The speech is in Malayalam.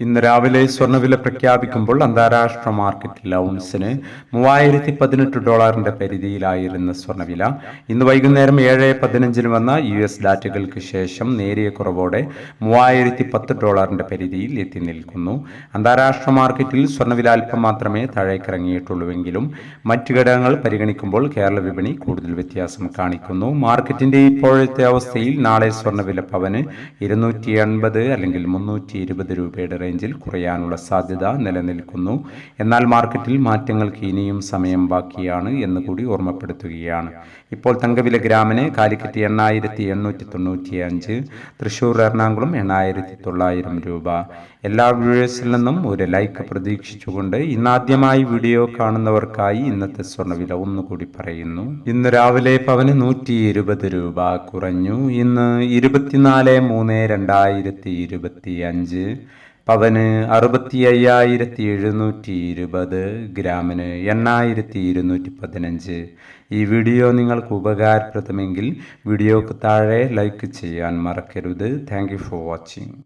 ഇന്ന് രാവിലെ സ്വർണവില പ്രഖ്യാപിക്കുമ്പോൾ അന്താരാഷ്ട്ര മാർക്കറ്റിൽ ഔൺസിന് മൂവായിരത്തി പതിനെട്ട് ഡോളറിന്റെ പരിധിയിലായിരുന്ന സ്വർണവില ഇന്ന് വൈകുന്നേരം ഏഴ് പതിനഞ്ചിന് വന്ന യു എസ് ഡാറ്റകൾക്ക് ശേഷം നേരിയ കുറവോടെ മൂവായിരത്തി പത്ത് ഡോളറിന്റെ പരിധിയിൽ എത്തി നിൽക്കുന്നു. അന്താരാഷ്ട്ര മാർക്കറ്റിൽ സ്വർണവില അല്പം മാത്രമേ താഴേക്കിറങ്ങിയിട്ടുള്ളൂവെങ്കിലും മറ്റു ഘടകങ്ങൾ പരിഗണിക്കുമ്പോൾ കേരള വിപണി കൂടുതൽ വ്യത്യാസം കാണിക്കുന്നു. മാർക്കറ്റിന്റെ ഇപ്പോഴത്തെ അവസ്ഥയിൽ നാളെ സ്വർണവില പവന് ഇരുന്നൂറ്റി എൺപത് അല്ലെങ്കിൽ മുന്നൂറ്റി ഇരുപത് രൂപയുടെ റേഞ്ചിൽ കുറയാനുള്ള സാധ്യത നിലനിൽക്കുന്നു. എന്നാൽ മാർക്കറ്റിൽ മാറ്റങ്ങൾക്ക് ഇനിയും സമയം ബാക്കിയാണ് എന്ന് കൂടി ഓർമ്മപ്പെടുത്തുകയാണ്. ഇപ്പോൾ തങ്കവില ഗ്രാമിന് കാലിക്കറ്റ് എണ്ണായിരത്തി എണ്ണൂറ്റി തൊണ്ണൂറ്റി അഞ്ച് തൃശ്ശൂർ എറണാകുളം എണ്ണായിരത്തി തൊള്ളായിരം രൂപ. എല്ലാ വ്യൂവേഴ്സിൽ നിന്നും ഒരു ലൈക്ക് പ്രതീക്ഷിച്ചുകൊണ്ട് ഇന്നാദ്യമായി വീഡിയോ കാണുന്നവർക്കായി ഇന്നത്തെ സ്വർണവില ഒന്നുകൂടി പറയുന്നു. ഇന്ന് രാവിലെ പവന് നൂറ്റി ഇരുപത് രൂപ കുറഞ്ഞു. ഇന്ന് ഇരുപത്തിനാല് മൂന്ന് രണ്ടായിരത്തി ഇരുപത്തി അഞ്ച് പവന് അറുപത്തി അയ്യായിരത്തി എഴുന്നൂറ്റി ഇരുപത് ഗ്രാമിന് എണ്ണായിരത്തി ഇരുന്നൂറ്റി പതിനഞ്ച് ഈ വീഡിയോ നിങ്ങൾക്ക് ഉപകാരപ്രദമെങ്കിൽ വീഡിയോക്ക് താഴെ ലൈക്ക് ചെയ്യാൻ മറക്കരുത്. Thank for watching